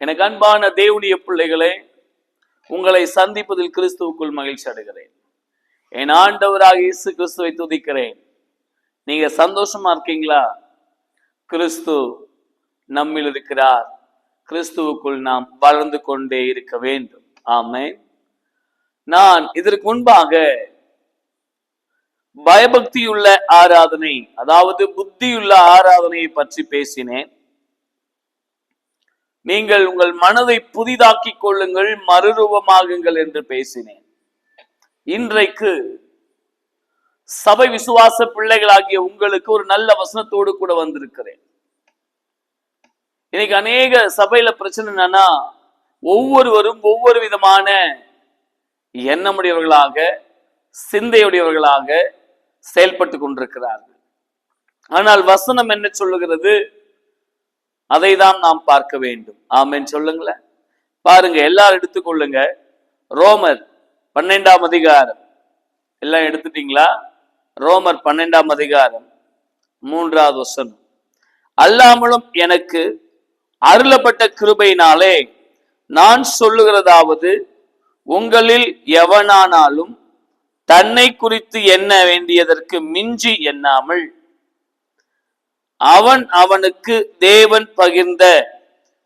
எனக்கு அன்பான தேவனுடைய பிள்ளைகளே உங்களை சந்திப்பதில் கிறிஸ்துவுக்குள் மகிழ்ச்சி அடைகிறேன். என் ஆண்டவராக இயேசு கிறிஸ்துவை துதிக்கிறேன். நீங்க சந்தோஷமா இருக்கீங்களா? கிறிஸ்து நம்மில் இருக்கிறார். கிறிஸ்துவுக்குள் நாம் வளர்ந்து கொண்டே இருக்க வேண்டும். ஆமே நான் இதற்கு முன்பாக பயபக்தியுள்ள ஆராதனை அதாவது புத்தியுள்ள ஆராதனையை பற்றி பேசினேன். நீங்கள் உங்கள் மனதை புதிதாக்கிக் கொள்ளுங்கள் மறுரூபமாகுங்கள் என்று பேசினேன். இன்றைக்கு சபை விசுவாச பிள்ளைகளாகிய உங்களுக்கு ஒரு நல்ல வசனத்தோடு கூட வந்திருக்கிறேன். இன்னைக்கு அநேக சபையில பிரச்சனை என்னன்னா ஒவ்வொருவரும் ஒவ்வொரு விதமான எண்ணமுடையவர்களாக சிந்தையுடையவர்களாக செயல்பட்டு கொண்டிருக்கிறார்கள். ஆனால் வசனம் என்ன சொல்லுகிறது? அதை தான் நாம் பார்க்க வேண்டும். ஆமென். சொல்லுங்களேன். பாருங்க எல்லாரும் எடுத்துக்கொள்ளுங்க ரோமர் பன்னெண்டாம் அதிகாரம். எல்லாம் எடுத்துட்டீங்களா? ரோமர் பன்னெண்டாம் அதிகாரம் மூன்றாவது வசனம். அல்லாமலும் எனக்கு அருளப்பட்ட கிருபையினாலே நான் சொல்லுகிறதாவது உங்களில் எவனானாலும் தன்னை குறித்து எண்ண வேண்டியதற்கு மிஞ்சி எண்ணாமல் அவன் அவனுக்கு தேவன் பகிர்ந்த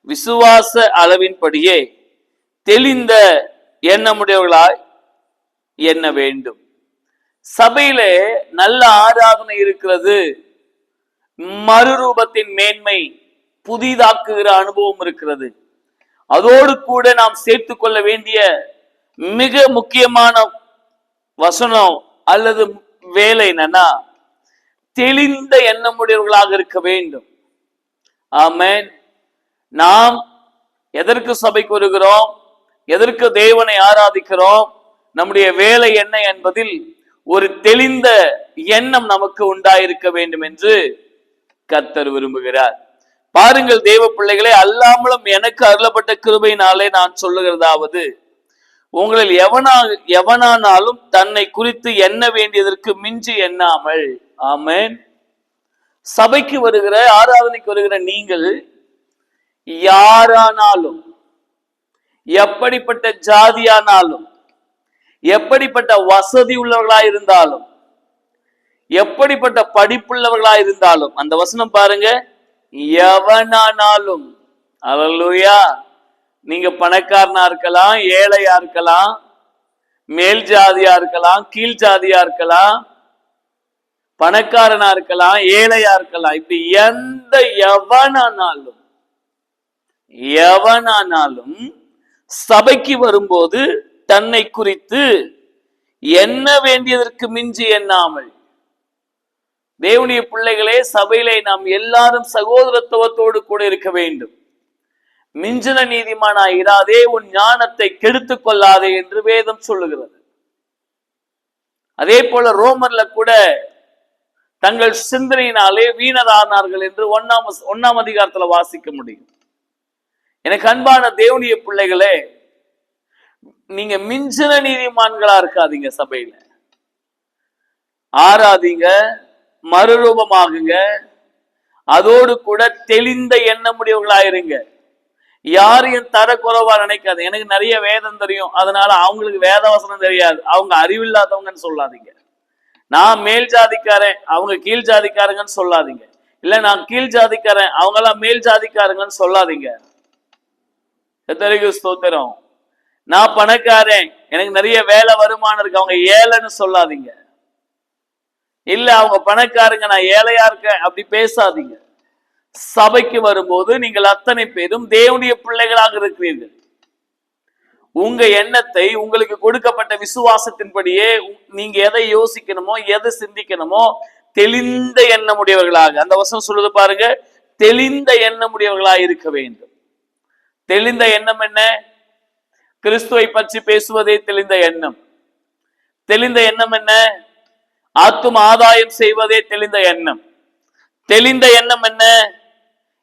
விசுவாச அளவின்படியே தெளிந்த எண்ணமுடையவர்களாய் எண்ண வேண்டும். சபையிலே நல்ல ஆராதனை இருக்கிறது. மறுரூபத்தின் மேன்மை புதிதாக்குகிற அனுபவம் இருக்கிறது. அதோடு கூட நாம் சேர்த்து கொள்ள வேண்டிய மிக முக்கியமான வசனம் அல்லது வேலை என்னன்னா தெளிந்த எண்ணமுடையவர்களாக இருக்க வேண்டும். ஆமென். நாம் எதற்கு சபைக்கு வருகிறோம் எதற்கு தேவனை ஆராதிக்கிறோம்? நம்முடைய வேலை என்ன என்பதில் ஒரு தெளிந்த எண்ணம் நமக்கு உண்டாயிருக்க வேண்டும் என்று கர்த்தர் விரும்புகிறார். பாருங்கள் தேவ பிள்ளைகளே அல்லாமலும் எனக்கு அருளப்பட்ட கிருபையினாலே நான் சொல்லுகிறதாவது உங்களில் எவனா எவனானாலும் தன்னை குறித்து எண்ண வேண்டியதற்கு மிஞ்சி எண்ணாமல் ஆமேன். சபைக்கு வருகிற ஆராதனைக்கு வருகிற நீங்கள் யாரானாலும் எப்படிப்பட்ட ஜாதியானாலும் எப்படிப்பட்ட வசதி உள்ளவர்களா இருந்தாலும் எப்படிப்பட்ட படிப்புள்ளவர்களா இருந்தாலும் அந்த வசனம் பாருங்க. எவனானாலும் அலலுயா நீங்க பணக்காரனா இருக்கலாம் ஏழையா இருக்கலாம் மேல் ஜாதியா இருக்கலாம் கீழ் ஜாதியா இருக்கலாம் பணக்காரனா இருக்கலாம் ஏழையா இருக்கலாம் இப்படி எந்த எவனானாலும் எவனானாலும் சபைக்கு வரும்போது தன்னை குறித்து என்ன வேண்டியதற்கு மிஞ்சி எண்ணாமல் தேவனிய பிள்ளைகளே சபையிலே நாம் எல்லாரும் சகோதரத்துவத்தோடு கூட இருக்க வேண்டும். மிஞ்சின நீதிமானா இராதே உன் ஞானத்தை கெடுத்து கொள்ளாதே என்று வேதம் சொல்லுகிறது. அதே போல ரோமர்ல கூட தங்கள் சிந்தனையினாலே வீணரானார்கள் என்று ஒன்னாம் ஒன்னாம் அதிகாரத்துல வாசிக்க முடியும். எனக்கு அன்பான தேவனிய பிள்ளைகளே நீங்க மிஞ்சின நீதிமான்களா இருக்காதீங்க சபையில. ஆராதிங்க மறுரூபமாகுங்க அதோடு கூட தெளிந்த எண்ணமுடையவர்களா இருங்க யாரையும் தரக்குறைவா நினைக்காது? எனக்கு நிறைய வேதம் தெரியும். அதனால அவங்களுக்கு வேத வசனம் தெரியாது. அவங்க அறிவில்லாதவங்கன்னு சொல்லாதீங்க. நான் மேல் ஜாதிக்காரன் அவங்க கீழ் ஜாதிக்காரங்கன்னு சொல்லாதீங்க. இல்ல நான் கீழ் ஜாதிக்காரன் அவங்கெல்லாம் மேல் ஜாதிக்காரங்கன்னு சொல்லாதீங்க. எத்தனைக்கு ஸ்தோத்திரம். நான் பணக்காரன் எனக்கு நிறைய வேலை வருமானம் இருக்கு அவங்க ஏழைன்னு சொல்லாதீங்க. இல்ல அவங்க பணக்காரங்க நான் ஏழையா இருக்கேன் அப்படி பேசாதீங்க. சபைக்கு வரும்போது நீங்கள் அத்தனை பேரும் தேவனுடைய பிள்ளைகளாக இருக்கிறீர்கள். உங்க எண்ணத்தை உங்களுக்கு கொடுக்கப்பட்ட விசுவாசத்தின்படியே நீங்க எதை யோசிக்கணுமோ எதை சிந்திக்கணுமோ தெளிந்த எண்ணமுடையவர்களாக அந்த வசனம் சொல்லுது பாருங்க தெளிந்த எண்ணமுடையவர்களாக இருக்க வேண்டும். தெளிந்த எண்ணம் என்ன? கிறிஸ்துவை பற்றி பேசுவதே தெளிந்த எண்ணம். தெளிந்த எண்ணம் என்ன? ஆத்தும் ஆதாயம் செய்வதே தெளிந்த எண்ணம். தெளிந்த எண்ணம் என்ன?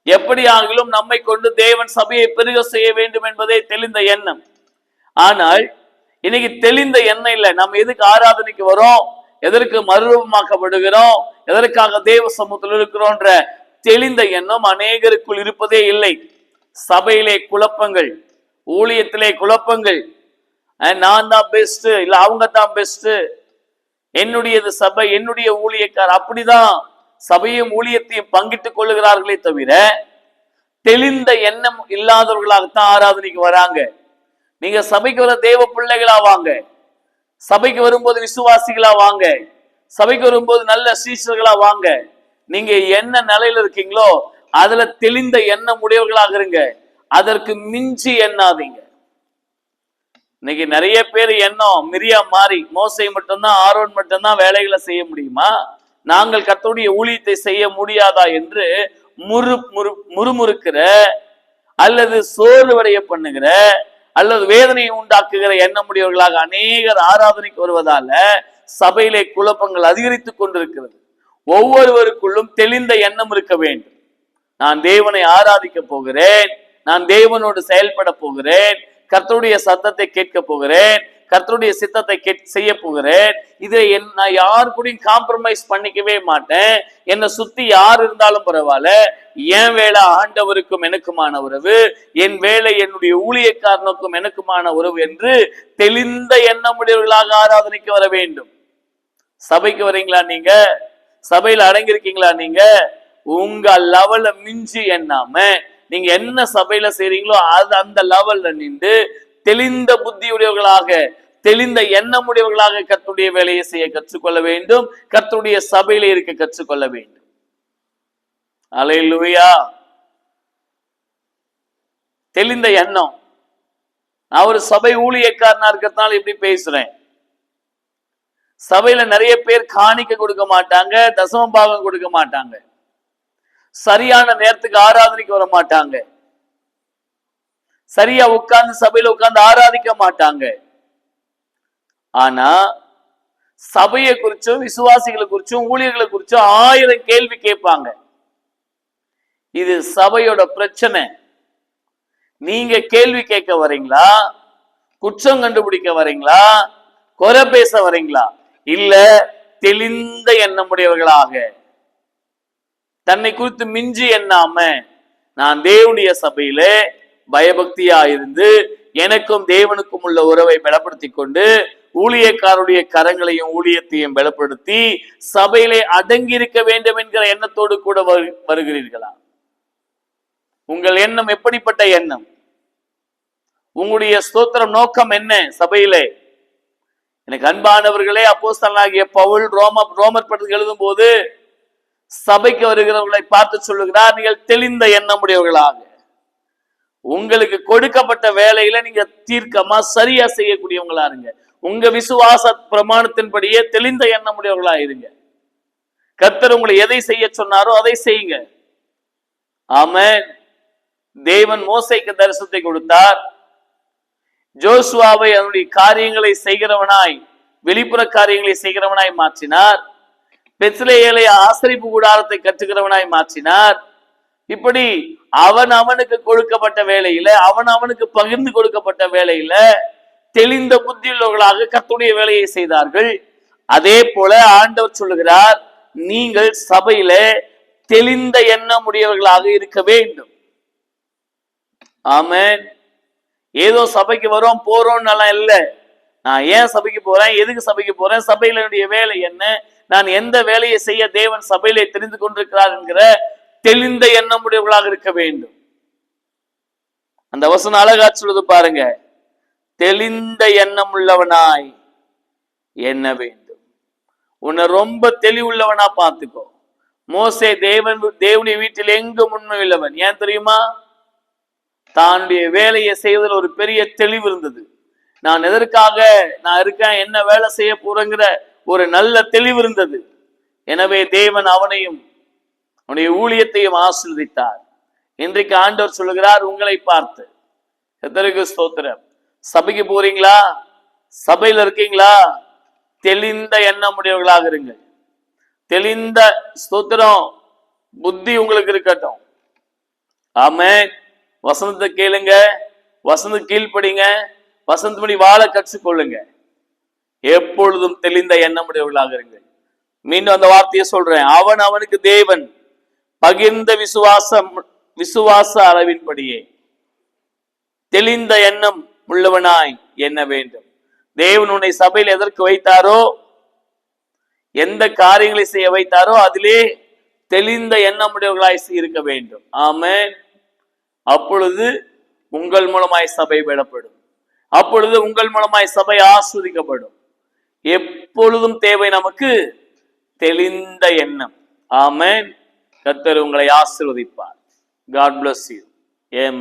எப்படி ஆகிலும் நம்மை கொண்டு தேவன் சபையை பெருக செய்ய வேண்டும் என்பதே தெளிந்த எண்ணம். ஆனால் இன்னைக்கு தெளிந்த எண்ணம் இல்லை நம்ம எதுக்கு ஆராதனைக்கு வரோம்? எதற்கு மறுரூபமாக்கப்படுகிறோம்? எதற்காக தேவ சமூகத்தில் இருக்கிறோன்ற தெளிந்த எண்ணம் அநேகருக்குள் இருப்பதே இல்லை. சபையிலே குழப்பங்கள் ஊழியத்திலே குழப்பங்கள். நான் தான் பெஸ்ட் இல்ல அவங்க தான் பெஸ்ட் என்னுடையது சபை என்னுடைய ஊழியக்கார் அப்படிதான் சபையும் ஊழியத்தையும் பங்கிட்டுக் கொள்ளுகிறார்களே தவிர தெளிந்த எண்ணம் இல்லாதவர்களாகத்தான் ஆராதனைக்கு வராங்க. நீங்க சபைக்கு வர தேவ பிள்ளைகளா வாங்க. சபைக்கு வரும்போது விசுவாசிகளா வாங்க. சபைக்கு வரும்போது நல்ல சீஷர்களா வாங்க. நீங்க என்ன நிலையில இருக்கீங்களோ அதுல தெளிந்த எண்ணம் உடையவர்களாக இருங்க. அதற்கு மிஞ்சி எண்ணாதீங்க. இன்னைக்கு நிறைய பேர் எண்ணம் மிரியா மாறி மோசை மட்டும்தான் ஆரோன் மட்டும்தான் வேலைகளை செய்ய முடியுமா? நாங்கள் கத்தோடைய ஊழியத்தை செய்ய முடியாதா என்று முறு முறு முறுமுறுக்கிற அல்லது சோர்வடைய பண்ணுகிற அல்லது வேதனையை உண்டாக்குகிற எண்ணமுடையவர்களாக அநேகர் ஆராதனைக்கு வருவதால சபையிலே குழப்பங்கள் அதிகரித்துக் கொண்டிருக்கிறது. ஒவ்வொருவருக்குள்ளும் தெளிந்த எண்ணம் இருக்க வேண்டும். நான் தேவனை ஆராதிக்க போகிறேன். நான் தேவனோடு செயல்பட போகிறேன். கர்த்தருடைய சத்தத்தை கேட்க போகிறேன். கர்த்தருடைய சித்தத்தை செய்ய போகிறேன். இதை என் நான் யார் கூடயும் காம்ப்ரமைஸ் பண்ணிக்கவே மாட்டேன். என்னை சுத்தி யார் இருந்தாலும் பரவாயில்ல. என் வேலை ஆண்டவருக்கும் எனக்குமான உறவு. என் வேலை என்னுடைய ஊழியக்காரனுக்கும் எனக்குமான உறவு என்று தெளிந்த எண்ணமுடையவர்களாக ஆராதனைக்கு வர வேண்டும். சபைக்கு வரீங்களா நீங்க? சபையில் அடங்கியிருக்கீங்களா நீங்க? உங்க லெவல மிஞ்சி எண்ணாம நீங்க என்ன சபையில செய்றீங்களோ அது அந்த லெவல்ல நின்று தெளிந்த புத்தியுடையவர்களாக தெளிந்த எண்ணமுடையவர்களாக கத்துடைய வேலையை செய்ய கற்றுக்கொள்ள வேண்டும். கத்துடைய சபையில இருக்க கற்றுக்கொள்ள வேண்டும். அலையிலுயா தெளிந்த எண்ணம். நான் ஒரு சபை ஊழியக்காரனா இருக்கிறதுனால இப்படி பேசுறேன். சபையில நிறைய பேர் காணிக்க கொடுக்க மாட்டாங்க தசம பாகம் கொடுக்க மாட்டாங்க. சரியான நேரத்துக்கு ஆராதனைக்கு வர மாட்டாங்க. சரியா உட்கார்ந்து சபையில உட்கார்ந்து ஆராதிக்க மாட்டாங்க. ஆனா சபையை குறிச்சும் விசுவாசிகளை குறிச்சும் ஊழியர்களை குறிச்சும் ஆயிரம் கேள்வி கேட்பாங்க. இது சபையோட பிரச்சனை. நீங்க கேள்வி கேட்க வரீங்களா? குற்றம் கண்டுபிடிக்க வரீங்களா? குறை பேச வரீங்களா? இல்ல தெளிந்த எண்ணமுடையவர்களாக. தன்னை குறித்து மிஞ்சி எண்ணாம நான் தேவனுடைய சபையில பயபக்தியா இருந்து எனக்கும் தேவனுக்கும் உள்ள உறவை பலப்படுத்தி கொண்டு ஊழியக்காருடைய கரங்களையும் ஊழியத்தையும் பலப்படுத்தி சபையிலே அடங்கி இருக்க வேண்டும் என்கிற எண்ணத்தோடு கூட வரு- வருகிறீர்களா? உங்கள் எண்ணம் எப்படிப்பட்ட எண்ணம்? உங்களுடைய ஸ்தோத்திரம் நோக்கம் என்ன சபையிலே? எனக்கு அன்பானவர்களே அப்போஸ்தலனாகிய பவுல் ரோம ரோமர் படத்துக்கு எழுதும் போது சபைக்கு வருகிறவர்களை பார்த்து சொல்லுகிறார் நீங்கள் தெளிந்த எண்ணமுடையவர்களாக. உங்களுக்கு கொடுக்கப்பட்ட வேலையில நீங்க தீர்க்கமா சரியா செய்யக்கூடியவங்களா இருங்க உங்க விசுவாச பிரமாணத்தின்படியே தெளிந்த எண்ணமுடையவர்களா இருங்க. கர்த்தர் உங்களை எதை செய்ய சொன்னாரோ அதை செய்யுங்க. ஆமென். தேவன் மோசைக்கு தரிசனத்தை கொடுத்தார். ஜோசுவாவை அதனுடைய காரியங்களை செய்கிறவனாய் வெளிப்புற காரியங்களை செய்கிறவனாய் மாற்றினார். பெத்லேயேலை ஆசரிப்பு கூடாரத்தை கற்றுகிறவனாய் மாற்றினார். இப்படி அவன் அவனுக்கு கொடுக்கப்பட்ட வேலையில அவன் அவனுக்கு பகிர்ந்து கொடுக்கப்பட்ட வேலையில தெளிந்த புத்தியுள்ளவர்களாக கத்துடைய வேலையை செய்தார்கள். அதே போல ஆண்டவர் சொல்லுகிறார் நீங்கள் சபையில தெளிந்த எண்ணம் உடையவர்களாக இருக்க வேண்டும். ஆமன். ஏதோ சபைக்கு வரோம் போறோம்னு எல்லாம் இல்ல. நான் ஏன் சபைக்கு போறேன்? எதுக்கு சபைக்கு போறேன்? சபையில என்னுடைய வேலை என்ன? நான் எந்த வேலையை செய்ய தேவன் சபையிலே தெரிந்து கொண்டிருக்கிறார் என்கிற தெளிந்த எண்ணமுடையவர்களாக இருக்க வேண்டும். அந்த வசனம் அழகா சொல்லுது பாருங்க. தெளிந்த எண்ணம் உள்ளவனாய் எண்ண வேண்டும்? உன்னை ரொம்ப தெளிவுள்ளவனா பார்த்துக்கோ. மோசே தேவன் தேவனுடைய வீட்டில் எங்கும் உண்மை உள்ளவன் ஏன் தெரியுமா? தன்னுடைய வேலையை செய்வதில் ஒரு பெரிய தெளிவு இருந்தது. நான் எதற்காக நான் இருக்கேன் என்ன வேலை செய்ய போறேங்கிற ஒரு நல்ல தெளிவு இருந்தது. எனவே தேவன் அவனையும் உன்னுடைய ஊழியத்தையும் ஆசீர்வதித்தார். இன்றைக்கு ஆண்டவர் சொல்லுகிறார் உங்களை பார்த்து. எத்தனைக்கு ஸ்தோத்திரம். சபைக்கு போறீங்களா? சபையில் இருக்கீங்களா? தெளிந்த எண்ணமுடையவர்களாக இருங்கள். தெளிந்த ஸ்தோத்திரம் புத்தி உங்களுக்கு இருக்கட்டும். ஆமே வசந்தத்தை கேளுங்க. வசந்த கீழ்ப்படிங்க. வசந்தபடி வாழ கற்றுக்கொள்ளுங்க. எப்பொழுதும் தெளிந்த எண்ணமுடையவர்களாக இருங்கள். மீண்டும் அந்த வார்த்தையை சொல்றேன். அவன் அவனுக்கு தேவன். பகிர்ந்த விசுவாசம் விசுவாச அளவின்படியே. தெளிந்த எண்ணம் உள்ளவனாய் எண்ண வேண்டும்? தேவன் உன்னை சபையில் எதற்கு வைத்தாரோ எந்த காரியங்களை செய்ய வைத்தாரோ அதிலே தெளிந்த எண்ணமுடையவர்களாய் இருக்க வேண்டும். ஆமேன். அப்பொழுது உங்கள் மூலமாய் சபை விடப்படும். அப்பொழுது உங்கள் மூலமாய் சபை ஆஸ்வதிக்கப்படும். எப்பொழுதும் தேவை நமக்கு தெளிந்த எண்ணம். ஆமேன். கத்தர் உங்களை ஆசீர்வதிப்பார். God bless you Yemen